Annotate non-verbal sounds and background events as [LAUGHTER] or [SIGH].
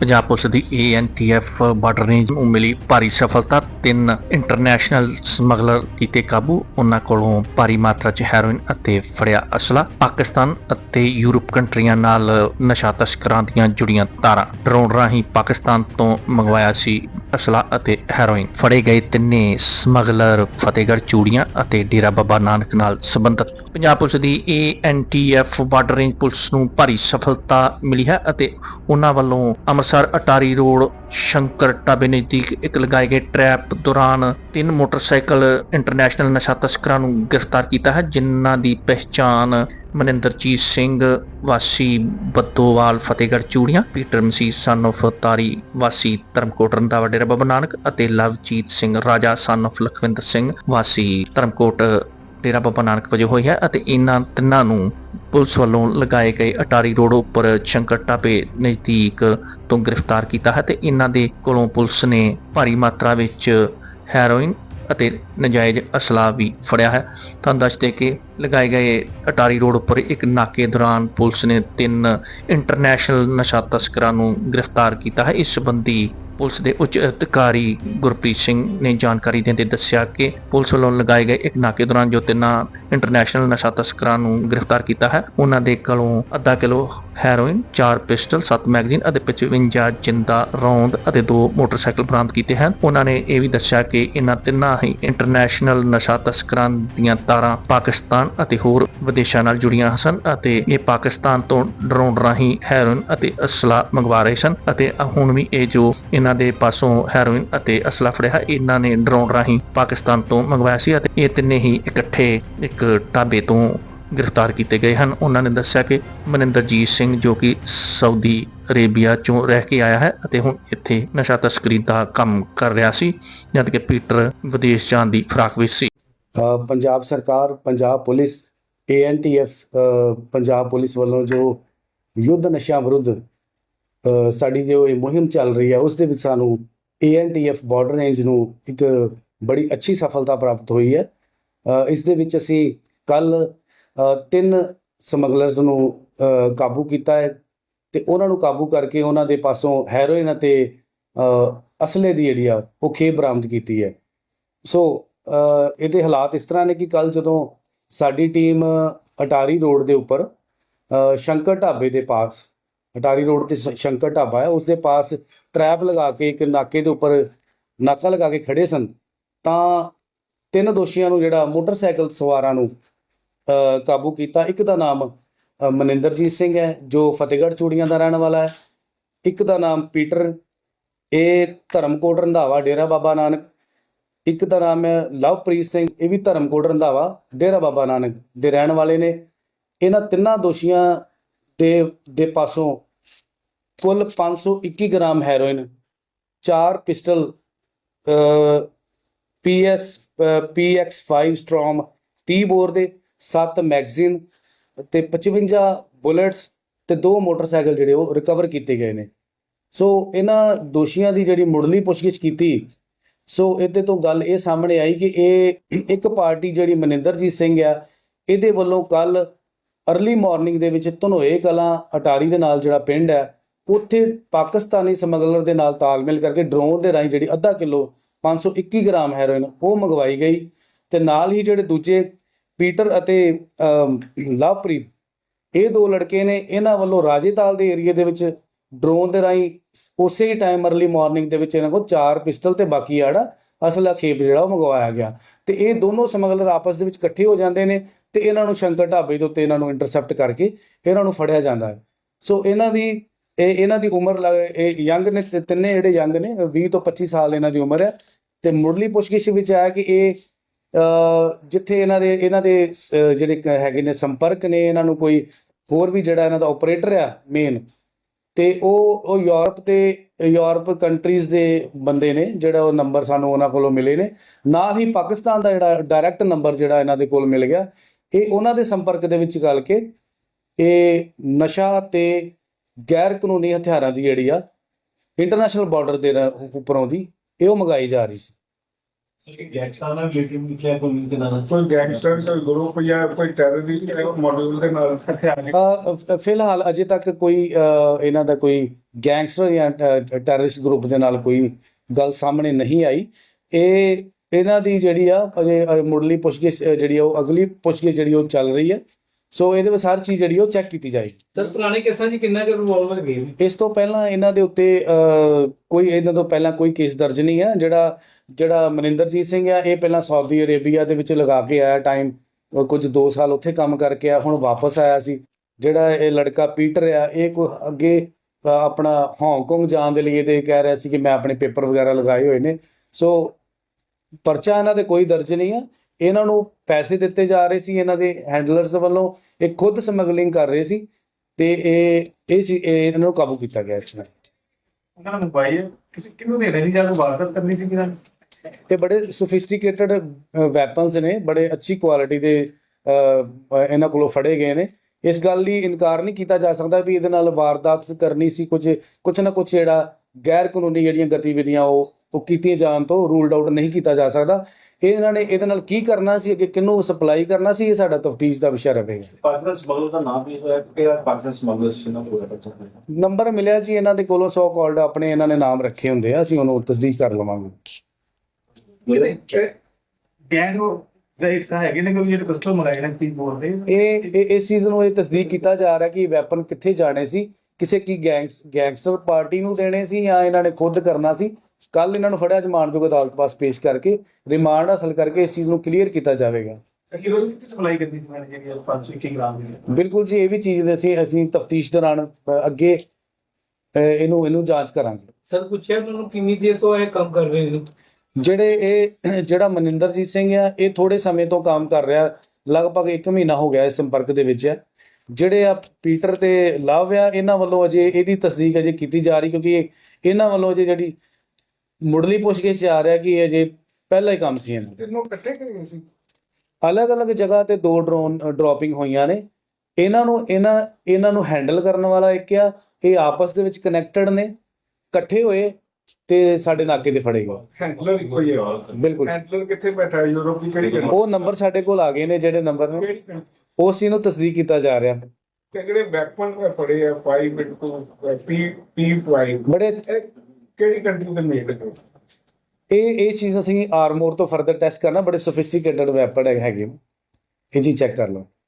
Punjab police ਦੀ ANTF border range ਨੂੰ ਮਿਲੀ ਭਾਰੀ ਸਫਲਤਾ ਤਿੰਨ ਇੰਟਰਨੈਸ਼ਨਲ ਸਮਗਲਰ ਕੀਤੇ ਕਾਬੂ, ਉਹਨਾਂ ਕੋਲੋਂ ਭਾਰੀ ਮਾਤਰਾ 'ਚ ਹੈਰੋਇਨ ਅਤੇ ਫੜਿਆ ਅਸਲਾ। ਪਾਕਿਸਤਾਨ ਅਤੇ ਯੂਰਪ ਕੰਟਰੀਆਂ ਨਾਲ ਨਸ਼ਾ ਤਸਕਰਾਂ ਦੀਆਂ ਜੁੜੀਆਂ ਤਾਰਾਂ। ਡਰੋਨ ਰਾਹੀਂ ਪਾਕਿਸਤਾਨ ਤੋਂ ਮੰਗਵਾਇਆ ਸੀ ਅਸਲਾ ਅਤੇ ਹੈਰੋਇਨ ਫੜੇ ਗਏ ਤਿੰਨੇ ਸਮਗਲਰ ਫਤਿਹਗੜ੍ਹ, ਚੂੜੀਆਂ ਅਤੇ ਡੇਰਾ ਬਾਬਾ ਨਾਨਕ ਨਾਲ ਸੰਬੰਧਿਤ। ਪੰਜਾਬ ਪੁਲਿਸ ਦੀ ਏਐਨਟੀਐਫ ਬਾਰਡਰ ਰੇਂਜ ਪੁਲਿਸ ਨੂੰ ਭਾਰੀ ਸਫਲਤਾ ਮਿਲੀ ਹੈ ਅਤੇ ਉਹਨਾਂ ਵੱਲੋਂ ਅੰਮ੍ਰਿਤਸਰ ਅਟਾਰੀ ਰੋਡ, ਸ਼ੰਕਰ ਢਾਬੇ ਨਜ਼ਦੀਕ ਇੱਕ ਲਗਾਏ ਗਏ ਟਰੈਪ ਦੌਰਾਨ ਤਿੰਨ ਮੋਟਰਸਾਈਕਲ ਇੰਟਰਨੈਸ਼ਨਲ ਨਸ਼ਾ ਤਸਕਰਾਂ ਨੂੰ ਗ੍ਰਿਫਤਾਰ ਕੀਤਾ ਹੈ, ਜਿਨ੍ਹਾਂ ਦੀ ਪਹਿਚਾਣ ਮਨਿੰਦਰਜੀਤ ਸਿੰਘ, ਵਾਸੀ Baddowal, Fatehgarh Churian, Peter Masih son of ਤਾਰੀ, ਵਾਸੀ ਧਰਮਕੋਟ, ਰੰਧਾਵਾ ਡੇਰਾ ਬਾਬਾ ਨਾਨਕ ਅਤੇ ਲਵਜੀਤ ਸਿੰਘ, ਰਾਜਾ ਸਨ of ਲਖਵਿੰਦਰ ਸਿੰਘ, ਵਾਸੀ ਧਰਮਕੋਟ ਡੇਰਾ ਬਾਬਾ ਨਾਨਕ ਵਜੋਂ ਹੋਈ ਹੈ ਅਤੇ ਇਹਨਾਂ ਤਿੰਨਾਂ ਨੂੰ ਪੁਲਿਸ ਵੱਲੋਂ ਲਗਾਏ ਗਏ ਅਟਾਰੀ ਰੋਡ ਉੱਪਰ ਸ਼ੰਕਰ ਢਾਬੇ ਨਜ਼ਦੀਕ ਤੋਂ ਗ੍ਰਿਫਤਾਰ ਕੀਤਾ ਹੈ ਤੇ ਇਹਨਾਂ ਦੇ ਕੋਲੋਂ ਪੁਲਿਸ ਨੇ ਭਾਰੀ ਮਾਤਰਾ ਵਿੱਚ ਹੈਰੋਇਨ ਅਤੇ ਨਜਾਇਜ਼ ਅਸਲਾ ਵੀ ਫੜਿਆ ਹੈ। ਤੁਹਾਨੂੰ ਦੱਸਦੇ ਕਿ ਲਗਾਏ ਗਏ ਅਟਾਰੀ ਰੋਡ ਉੱਪਰ ਇੱਕ ਨਾਕੇ ਦੌਰਾਨ ਪੁਲਿਸ ਨੇ ਤਿੰਨ ਇੰਟਰਨੈਸ਼ਨਲ ਨਸ਼ਾ ਤਸਕਰਾਂ ਨੂੰ ਗ੍ਰਿਫਤਾਰ ਕੀਤਾ ਹੈ। ਇਸ ਸੰਬੰਧੀ ਪੁਲਿਸ ਦੇ ਉੱਚ ਅਧਿਕਾਰੀ ਗੁਰਪ੍ਰੀਤ ਸਿੰਘ ਨੇ ਜਾਣਕਾਰੀ ਦਿੰਦੇ ਦੱਸਿਆ ਕਿ ਪੁਲਿਸ ਵੱਲੋਂ ਲਗਾਏ ਗਏ ਇੱਕ ਨਾਕੇ ਦੌਰਾਨ ਜੋ ਤਿੰਨਾਂ ਇੰਟਰਨੈਸ਼ਨਲ ਨਸ਼ਾ ਤਸਕਰਾਂ ਨੂੰ ਗ੍ਰਿਫਤਾਰ ਕੀਤਾ ਹੈ, ਉਹਨਾਂ ਦੇ ਕੋਲੋਂ ਅੱਧਾ ਕਿਲੋ ਹੈਰੋਇਨ 4 ਪਿਸਟਲ 7 ਮੈਗਜ਼ੀਨ ਅਤੇ 55 ਜਿੰਦਾ ਰੌਂਦ ਅਤੇ ਦੋ ਮੋਟਰਸਾਈਕਲ ਬਰਾਮਦ ਕੀਤੇ ਹਨ। ਉਹਨਾਂ ਨੇ ਇਹ ਵੀ ਦੱਸਿਆ ਕਿ ਇਹਨਾਂ ਤਿੰਨਾਂ ਹੀ ਇੰਟਰਨੈਸ਼ਨਲ ਨਸ਼ਾ ਤਸਕਰਾਂ ਦੀਆਂ ਤਾਰਾਂ ਪਾਕਿਸਤਾਨ ਅਤੇ ਹੋਰ ਵਿਦੇਸ਼ਾਂ ਨਾਲ ਜੁੜੀਆਂ ਸਨ ਅਤੇ ਇਹ ਪਾਕਿਸਤਾਨ ਤੋਂ ਡਰੋਨ ਰਾਹੀਂ ਹੈਰੋਇਨ ਅਤੇ ਅਸਲਾ ਮੰਗਵਾ ਰਹੇ ਸਨ ਅਤੇ ਹੁਣ ਵੀ ਇਹ ਜੋ ਇਹਨਾਂ ਦੇ ਪਾਸੋਂ ਹੈਰੋਇਨ ਅਤੇ ਅਸਲਾ ਫੜਿਆ ਹੈ, ਇਹਨਾਂ ਨੇ ਡਰੋਨ ਰਾਹੀਂ ਪਾਕਿਸਤਾਨ ਤੋਂ ਮੰਗਵਾਇਆ ਸੀ ਅਤੇ ਇਹ ਤਿੰਨੇ ਹੀ ਇਕੱਠੇ ਇੱਕ ਢਾਬੇ ਤੋਂ ਗ੍ਰਿਫਤਾਰ ਕੀਤੇ ਗਏ ਹਨ। ਉਹਨਾਂ ਨੇ ਦੱਸਿਆ ਕਿ ਮਨਿੰਦਰਜੀਤ ਸਿੰਘ ਜੋ ਕਿ ਸਾਊਦੀ ਅਰੇਬੀਆ ਚੋਂ ਰਹਿ ਕੇ ਆਇਆ ਹੈ ਅਤੇ ਹੁਣ ਇੱਥੇ ਨਸ਼ਾ ਤਸਕਰੀ ਦਾ ਕੰਮ ਕਰ ਰਿਹਾ ਸੀ ਜਦ ਕਿ ਪੀਟਰ ਵਿਦੇਸ਼ ਜਾਣ ਦੀ ਫਰਾਕ ਵਿੱਚ ਸੀ। ਪੰਜਾਬ ਸਰਕਾਰ Punjab police ANTF Punjab police ਵੱਲੋਂ ਜੋ ਯੁੱਧ ਨਸ਼ਿਆਂ ਵਿਰੁੱਧ ਸਾਡੀ ਜੋ ਇਹ ਮੁਹਿੰਮ ਚੱਲ ਰਹੀ ਹੈ ਉਸ ਦੇ ਵਿੱਚ ਸਾਨੂੰ ਏਐਨਟੀਐਫ ਬਾਰਡਰ ਰੇਂਜ ਨੂੰ ਇੱਕ ਬੜੀ ਅੱਛੀ ਸਫਲਤਾ ਪ੍ਰਾਪਤ ਹੋਈ ਹੈ। ਅ, ਇਸ ਦੇ ਵਿੱਚ ਅਸੀਂ ਕੱਲ ਤਿੰਨ ਸਮਗਲਰਸ ਨੂੰ ਕਾਬੂ ਕੀਤਾ ਹੈ ਤੇ ਉਹਨਾਂ ਨੂੰ ਕਾਬੂ ਕਰਕੇ ਉਹਨਾਂ ਦੇ ਪਾਸੋਂ ਹੈਰੋਇਨ ਅਤੇ ਅਸਲੇ ਦੀ ਜਿਹੜੀ ਆ, ਉਹ ਖੇਪ ਬਰਾਮਦ ਕੀਤੀ ਹੈ। ਸੋ ਇਹਦੇ ਹਾਲਾਤ ਇਸ ਤਰ੍ਹਾਂ ਨੇ ਕਿ ਕੱਲ ਜਦੋਂ ਸਾਡੀ ਟੀਮ ਅਟਾਰੀ ਰੋਡ ਦੇ ਉੱਪਰ ਸ਼ੰਕਰ ਢਾਬੇ ਦੇ ਪਾਸ, ਅਟਾਰੀ ਰੋਡ ਤੇ ਸ਼ੰਕਰ ਢਾਬਾ ਹੈ, ਉਸ ਦੇ ਪਾਸ ਟਰੈਪ ਲਗਾ ਕੇ ਇੱਕ ਨਾਕੇ ਦੇ ਉੱਪਰ ਨਾਕਾ ਲਗਾ ਕੇ ਖੜੇ ਸਨ, ਤਾਂ ਤਿੰਨ ਦੋਸ਼ੀਆਂ ਨੂੰ ਜਿਹੜਾ ਮੋਟਰਸਾਈਕਲ ਸਵਾਰਾਂ ਨੂੰ ਕਾਬੂ ਕੀਤਾ। ਇੱਕ ਦਾ ਨਾਮ ਮਨਿੰਦਰਜੀਤ ਸਿੰਘ ਹੈ, ਜੋ ਫਤਿਹਗੜ੍ਹ ਚੂੜੀਆਂ ਦਾ ਰਹਿਣ ਵਾਲਾ ਹੈ। ਇੱਕ ਦਾ ਨਾਮ ਪੀਟਰ, ਇਹ ਧਰਮਕੋਟ ਰੰਧਾਵਾ, ਡੇਰਾ ਬਾਬਾ ਨਾਨਕ। ਇੱਕ ਦਾ ਨਾਮ ਹੈ ਲਵਪ੍ਰੀਤ ਸਿੰਘ, ਇਹ ਵੀ ਧਰਮਕੋਟ ਰੰਧਾਵਾ, ਡੇਰਾ ਬਾਬਾ ਨਾਨਕ ਦੇ ਰਹਿਣ ਵਾਲੇ ਨੇ। ਇਹਨਾਂ ਤਿੰਨਾਂ ਦੋਸ਼ੀਆਂ ਦੇ ਦੇ ਪਾਸੋਂ ਕੁੱਲ 521 ਗ੍ਰਾਮ ਹੈਰੋਇਨ, ਚਾਰ ਪਿਸਟਲ ਪੀਐਸ ਪੀਐਕਸ5 ਸਟ੍ਰੋਮ 30 ਬੋਰ ਦੇ 7 ਮੈਗਜ਼ੀਨ ਤੇ 55 ਬੁਲੇਟਸ ਤੇ ਦੋ ਮੋਟਰਸਾਈਕਲ ਜਿਹੜੇ ਉਹ ਰਿਕਵਰ ਕੀਤੇ ਗਏ ਨੇ। ਸੋ ਇਹਨਾਂ ਦੋਸ਼ੀਆਂ ਦੀ ਜਿਹੜੀ ਮੁੱਢਲੀ ਪੁੱਛਗਿੱਛ ਕੀਤੀ, ਸੋ ਇਹਦੇ ਤੋਂ ਗੱਲ ਇਹ ਸਾਹਮਣੇ ਆਈ ਕਿ ਇਹ ਇੱਕ ਪਾਰਟੀ ਜਿਹੜੀ ਮਨਿੰਦਰਜੀਤ ਸਿੰਘ ਆ, ਇਹਦੇ ਵੱਲੋਂ ਕੱਲ ਅਰਲੀ ਮਾਰਨਿੰਗ ਦੇ ਵਿੱਚ ਧਨੋਏ ਕਲਾਂ ਅਟਾਰੀ ਦੇ ਨਾਲ ਜਿਹੜਾ ਪਿੰਡ ਹੈ, ਉੱਥੇ ਪਾਕਿਸਤਾਨੀ ਸਮਗਲਰ ਦੇ ਨਾਲ ਤਾਲਮੇਲ ਕਰਕੇ ਡਰੋਨ ਦੇ ਰਾਹੀਂ ਜਿਹੜੀ ਅੱਧਾ ਕਿਲੋ 521 ਗ੍ਰਾਮ ਹੈਰੋਇਨ ਉਹ ਮੰਗਵਾਈ ਗਈ ਤੇ ਨਾਲ ਹੀ ਜਿਹੜੇ ਦੂਜੇ ਪੀਟਰ ਅਤੇ ਲਵਪ੍ਰੀਤ, ਇਹ ਦੋ ਲੜਕੇ ਨੇ ਇਹਨਾਂ ਵੱਲੋਂ ਰਾਜੇਤਾਲ ਦੇ ਏਰੀਆ ਦੇ ਵਿੱਚ ਡਰੋਨ ਦੇ ਰਾਹੀਂ ਉਸੇ ਹੀ ਟਾਈਮ ਅਰਲੀ ਮਾਰਨਿੰਗ ਦੇ ਵਿੱਚ ਇਹਨਾਂ ਕੋਲ ਚਾਰ ਪਿਸਟਲ ਤੇ ਬਾਕੀ ਆੜਾ ਅਸਲਾ ਖੇਪ ਜਿਹੜਾ ਉਹ ਮੰਗਵਾਇਆ ਗਿਆ। ਤੇ ਇਹ ਦੋਨੋਂ ਸਮਗਲਰ ਆਪਸ ਦੇ ਵਿੱਚ ਇਕੱਠੇ ਹੋ ਜਾਂਦੇ ਨੇ ਤੇ ਇਹਨਾਂ ਨੂੰ ਸ਼ੰਕਰ ਢਾਬੇ ਦੇ ਉੱਤੇ ਇਹਨਾਂ ਨੂੰ ਇੰਟਰਸੈਪਟ ਕਰਕੇ ਇਹਨਾਂ ਨੂੰ ਫੜਿਆ ਜਾਂਦਾ ਹੈ। ਸੋ ਇਹਨਾਂ ਦੀ, ਇਹ ਇਹਨਾਂ ਦੀ ਉਮਰ ਇਹ ਯੰਗ ਨੇ, ਤਿੰਨੇ ਜਿਹੜੇ ਯੰਗ ਨੇ 20 ਤੋਂ 25 ਸਾਲ ਇਹਨਾਂ ਦੀ ਉਮਰ ਹੈ। ਤੇ ਮੁੱਢਲੀ ਪੁੱਛਗਿੱਛ ਵਿੱਚ ਆਇਆ ਕਿ ਇਹ ਜਿੱਥੇ ਇਹਨਾਂ ਦੇ ਇਹਨਾਂ ਦੇ ਸ- ਜਿਹੜੇ ਕ- ਹੈਗੇ ਨੇ ਸੰਪਰਕ ਨੇ, ਇਹਨਾਂ ਨੂੰ ਕੋਈ ਹੋਰ ਵੀ ਜਿਹੜਾ ਇਹਨਾਂ ਦਾ ਆਪਰੇਟਰ ਆ ਮੇਨ ਤੇ ਉਹ ਉਹ ਯੂਰਪ ਤੇ ਯੂਰਪ ਕੰਟਰੀਜ਼ ਦੇ ਬੰਦੇ ਨੇ, ਜਿਹੜਾ ਉਹ ਨੰਬਰ ਸਾਨੂੰ ਉਹਨਾਂ ਕੋਲੋਂ ਮਿਲੇ ਨੇ। ਨਾਲ ਹੀ ਪਾਕਿਸਤਾਨ ਦਾ ਜਿਹੜਾ ਡਾਇਰੈਕਟ ਨੰਬਰ ਜਿਹੜਾ ਇਹਨਾਂ ਦੇ ਕੋਲ ਮਿਲ ਗਿਆ, ਇਹ ਉਹਨਾਂ ਦੇ ਸੰਪਰਕ ਦੇ ਵਿੱਚ ਗੱਲ ਕੇ, ਇਹ ਨਸ਼ਾ ਤੇ ਗੈਰ ਕਾਨੂੰਨੀ ਹਥਿਆਰਾਂ ਦੀ ਜਿਹੜੀ ਆ ਇੰਟਰਨੈਸ਼ਨਲ ਬਾਰਡਰ ਦੇ ਉੱਪਰੋਂ ਦੀ, ਇਹ ਉਹ ਮੰਗਾਈ ਜਾ ਰਹੀ ਸੀ। ਗੈਂਗਸਟਰ ਨਾਲ ਰਿਲੇਟਡ ਲਿਖਿਆ ਕੋਈ ਲਿੰਕ ਨਾਲ ਕੋਈ ਗੈਂਗਸਟਰ ਕੋਈ ਗਰੁੱਪ ਜਾਂ ਕੋਈ ਟੈਰਰਿਸਟ ਮੋਡਿਊਲ ਦੇ ਨਾਲ? ਫਿਲਹਾਲ ਅਜੇ ਤੱਕ ਕੋਈ ਇਹਨਾਂ ਦਾ ਕੋਈ ਗੈਂਗਸਟਰ ਜਾਂ ਟੈਰਰਿਸਟ ਗਰੁੱਪ ਦੇ ਨਾਲ ਕੋਈ ਗੱਲ ਸਾਹਮਣੇ ਨਹੀਂ ਆਈ। ਇਹ, ਇਹਨਾਂ ਦੀ ਜਿਹੜੀ ਆ, ਅਜੇ ਮੁੱਢਲੀ ਪੁੱਛਗਿੱਛ, ਜਿਹੜੀ ਆ, ਉਹ ਅਗਲੀ ਪੁੱਛਗਿੱਛ ਜਿਹੜੀ ਉਹ ਚੱਲ ਰਹੀ ਹੈ ਸੋ ਇਹਦੇ ਵਿੱਚ ਹਰ ਚੀਜ਼ ਜਿਹੜੀ ਉਹ ਚੈੱਕ ਕੀਤੀ ਜਾਏਗੀ। ਸਰ ਪੁਰਾਣੇ ਕੇਸਾਂ 'ਚ ਕਿੰਨਾ ਕੁ ਰਿਵੋਲਵਰ ਗਏ ਨੇ? ਇਸ ਤੋਂ ਪਹਿਲਾਂ ਇਹਨਾਂ ਦੇ ਉੱਤੇ ਕੋਈ ਇਹਨਾਂ ਤੋਂ ਪਹਿਲਾਂ ਕੋਈ ਕੇਸ ਦਰਜ ਨਹੀਂ ਹੈ। ਜਿਹੜਾ ਜਿਹੜਾ ਮਨਿੰਦਰਜੀਤ ਸਿੰਘ ਆ ਇਹ ਪਹਿਲਾਂ ਸਾਊਦੀ ਅਰੇਬੀਆ ਦੇ ਵਿੱਚ ਲਗਾ ਕੇ ਆਇਆ ਟਾਈਮ ਕੁਝ 2 ਸਾਲ ਉੱਥੇ ਕੰਮ ਕਰਕੇ ਆ ਹੁਣ ਵਾਪਸ ਆਇਆ ਸੀ। ਜਿਹੜਾ ਇਹ ਲੜਕਾ ਪੀਟਰ ਆ ਇਹ ਕੋਈ ਅੱਗੇ ਆਪਣਾ ਹਾਂਗਕਾਂਗ ਜਾਣ ਦੇ ਲਈ ਇਹਦੇ ਕਹਿ ਰਿਹਾ ਸੀ ਕਿ ਮੈਂ ਆਪਣੇ ਪੇਪਰ ਵਗੈਰਾ ਲਗਾਏ ਹੋਏ ਨੇ। ਸੋ ਪਰਚਾ ਇਹਨਾਂ ਦੇ ਕੋਈ ਦਰਜ ਨਹੀਂ ਆ ਇਹਨਾਂ ਨੂੰ ਪੈਸੇ ਦਿੱਤੇ ਜਾ ਰਹੇ ਸੀ ਇਹਨਾਂ ਦੇ ਹੈਂਡਲਰਸ ਵੱਲੋਂ ਇਹ ਖੁਦ ਸਮਗਲਿੰਗ ਕਰ ਰਹੇ ਸੀ ਤੇ ਇਹ ਇਹ ਇਹਨਾਂ ਨੂੰ ਕਾਬੂ ਕੀਤਾ ਗਿਆ ਇਸ ਨਾਲ। ਉਹਨਾਂ ਨੂੰ ਮੋਬਾਈਲ ਕਿਸੇ ਕਿਹਨੂੰ ਦੇਣੇ ਸੀ ਜਾਂ ਕੋਈ ਵਾਰਦਾਤ ਕਰਨੀ ਸੀ ਕਿਹਨਾਂ ਇਹ ਬੜੇ ਸੋਫਿਸਟੀਕੇਟਡ ਵੈਪਨਸ ਨੇ ਬੜੇ ਅੱਛੀ ਕੁਆਲਿਟੀ ਦੇ ਇਹਨਾਂ ਕੋਲੋਂ ਫੜੇ ਗਏ ਨੇ। ਇਸ ਗੱਲ ਲਈ ਇਨਕਾਰ ਨਹੀਂ ਕੀਤਾ ਜਾ ਸਕਦਾ ਵੀ ਇਹਦੇ ਨਾਲ ਵਾਰਦਾਤ ਕਰਨੀ ਸੀ ਕੁਝ ਕੁਝ ਨਾ ਕੁਝ ਜਿਹੜਾ ਗੈਰ ਕਾਨੂੰਨੀ ਜਿਹੜੀਆਂ ਗਤੀਵਿਧੀਆਂ ਉਹ ਉਹ ਕੀਤੀਆਂ ਜਾਣ ਤੋਂ ਰੂਲਡ ਆਊਟ ਨਹੀਂ ਕੀਤਾ ਜਾ ਸਕਦਾ। ਇਹ ਇਹਨਾਂ ਨੇ ਇਹਦੇ ਨਾਲ ਕੀ ਕਰਨਾ ਸੀ ਅੱਗੇ ਕਿਹਨੂੰ ਸਪਲਾਈ ਕਰਨਾ ਸੀ ਇਹ ਸਾਡਾ ਤਫਤੀਸ਼ ਦਾ ਵਿਸ਼ਾ ਰਹੇਗਾ। ਪਾਕਿਸਤਾਨ ਸਮਗਲਰ ਦਾ ਨਾਮ ਵੀ ਹੋਇਆ? ਕਿ ਪਾਕਿਸਤਾਨ ਸਮਗਲਰ ਸੀ ਨਾ ਪੂਰਾ ਪਤਾ ਨਹੀਂ ਨੰਬਰ ਮਿਲਿਆ ਜੀ ਇਹਨਾਂ ਦੇ ਕੋਲੋਂ ਸੋ ਕਾਲਡ ਆਪਣੇ ਇਹਨਾਂ ਨੇ ਨਾਮ ਰੱਖੇ ਹੁੰਦੇ ਆ ਅਸੀਂ ਉਹਨੂੰ ਤਸਦੀਕ ਕਰ ਲਵਾਂਗੇ। ਗੈਂਗ ਇਹ ਇਹ- ਇਸ ਚੀਜ਼ ਨੂੰ ਇਹ ਤਸਦੀਕ ਕੀਤਾ ਜਾ ਰਿਹਾ ਕਿ ਵੈਪਨ ਕਿੱਥੇ ਜਾਣੇ ਸੀ ਕਿਸੇ ਕੀ ਗੈਂਗਸ ਗੈਂਗਸਟਰ ਪਾਰਟੀ ਨੂੰ ਦੇਣੇ ਸੀ ਜਾਂ ਇਹਨਾਂ ਨੇ ਖੁਦ ਕਰਨਾ ਸੀ। ਕੱਲ ਇਹਨਾਂ ਨੂੰ ਫੜਿਆ ਜਮਾਨਤਯੋਗ ਅਦਾਲਤ ਪਾਸ ਪੇਸ਼ ਕਰਕੇ ਰਿਮਾਂਡ ਹਾਸਲ ਕਰਕੇ ਇਸ ਚੀਜ਼ ਨੂੰ ਕਲੀਅਰ ਕੀਤਾ ਜਾਵੇਗਾ। ਹੀਰੋ ਦੀ ਕਿੱਥੇ ਸਪਲਾਈ ਕਰਨੀ ਸੀ ਮੈਨੇ ਜਿਹੜੀ 500 ਗ੍ਰਾਮ ਦੀ ਬਿਲਕੁਲ ਜੀ ਇਹ ਵੀ ਚੀਜ਼ ਦੇ ਅਸੀਂ ਅਸੀਂ ਤਫਤੀਸ਼ ਦੌਰਾਨ ਅੱਗੇ ਇਹਨੂੰ ਇਹਨੂੰ ਜਾਂਚ ਕਰਾਂਗੇ। ਸਰ ਪੁੱਛਿਆ ਉਹਨਾਂ ਨੂੰ ਕਿੰਨੀ ਦੇਰ ਤੋਂ ਇਹ ਕੰਮ ਕਰ ਰਹੇ ਨੇ? ਜਿਹੜੇ ਇਹ [CLEARS THROAT] ਜਿਹੜਾ ਮਨਿੰਦਰਜੀਤ ਸਿੰਘ ਆ ਇਹ ਥੋੜੇ ਸਮੇਂ ਤੋਂ ਕੰਮ ਕਰ ਰਿਹਾ ਲਗਭਗ 1 ਮਹੀਨਾ ਹੋ ਗਿਆ ਇਸ ਸੰਪਰਕ ਦੇ ਵਿੱਚ ਹੈ ਜਿਹੜੇ ਆ ਪੀਟਰ ਤੇ ਲਵ ਆ ਇਹਨਾਂ ਵੱਲੋਂ ਅਜੇ ਇਹਦੀ ਤਸਦੀਕ ਅਜੇ ਕੀਤੀ ਜਾ ਰਹੀ ਕਿਉਂਕਿ ਇਹ- ਇਹਨਾਂ ਵੱਲੋਂ ਅਜੇ ਜਿਹੜੀ ਮੁੱਢਲੀ ਪੁੱਛਗਿੱਛ 'ਚ ਆ ਰਿਹਾ ਕਿ ਇਹ ਅਜੇ ਪਹਿਲਾ ਹੀ ਕੰਮ ਸੀ ਇਹਨਾਂ ਦਾ। ਤੈਨੂੰ ਇਕੱਠੇ ਕਰੇ ਸੀ। ਅਲੱਗ-ਅਲੱਗ ਜਗ੍ਹਾ ਤੇ ਦੋ ਡਰੋਨ ਡ੍ਰੌਪਿੰਗ ਹੋਈਆਂ ਨੇ। ਇਹਨਾਂ ਨੂੰ ਇਹਨਾਂ ਇਹਨਾਂ ਨੂੰ ਹੈਂਡਲ ਕਰਨ ਵਾਲਾ ਇੱਕ ਆ। ਇਹ ਆਪਸ ਦੇ ਵਿੱਚ ਕਨੈਕਟਡ ਨੇ। ਇਕੱਠੇ ਹੋਏ ਤੇ ਸਾਡੇ ਨਾਕੇ ਤੇ ਫੜੇ ਗਏ। ਹੈਂਡਲਰ ਇੱਕੋ ਹੀ ਹੈ ਬਿਲਕੁਲ। ਹੈਂਡਲਰ ਕਿੱਥੇ ਬੈਠਾ ਹੈ? ਯੂਰਪ ਦੀ ਕਿਹੜੀ ਕੰਟਰੀ ਉਹ ਨੰਬਰ ਸਾਡੇ ਕੋਲ ਆ ਗਏ ਨੇ ਜਿਹੜੇ ਨੰਬਰ ਨੇ। ਕਿਹੜੀ country? ਉਸ ਚੀਜ਼ ਨੂੰ ਤਸਦੀਕ ਕੀਤਾ ਜਾ ਰਿਹਾ। ਤੇ ਜਿਹੜੇ ਵੈਪਨ ਫੜੇ ਆ? 5 ਇਨਟੂ ਪੀ ਪੀ5 ਬੜੇ ਕਿਹੜੀ ਕੰਟਰੀ ਦੇ ਮੇਡ ਨੇ ਇਹ ਇਹ ਚੀਜ਼ ਅਸੀਂ ਆਰਮੋਰ ਤੋਂ ਫਰਦਰ ਟੈਸਟ ਕਰਨਾ, ਬੜੇ ਸੋਫਿਸਟੀਕੇਟਡ ਵੈਪਨ ਹੈਗੇ ਨੇ। ਇਹ ਜੀ ਚੈੱਕ ਕਰ ਲਓ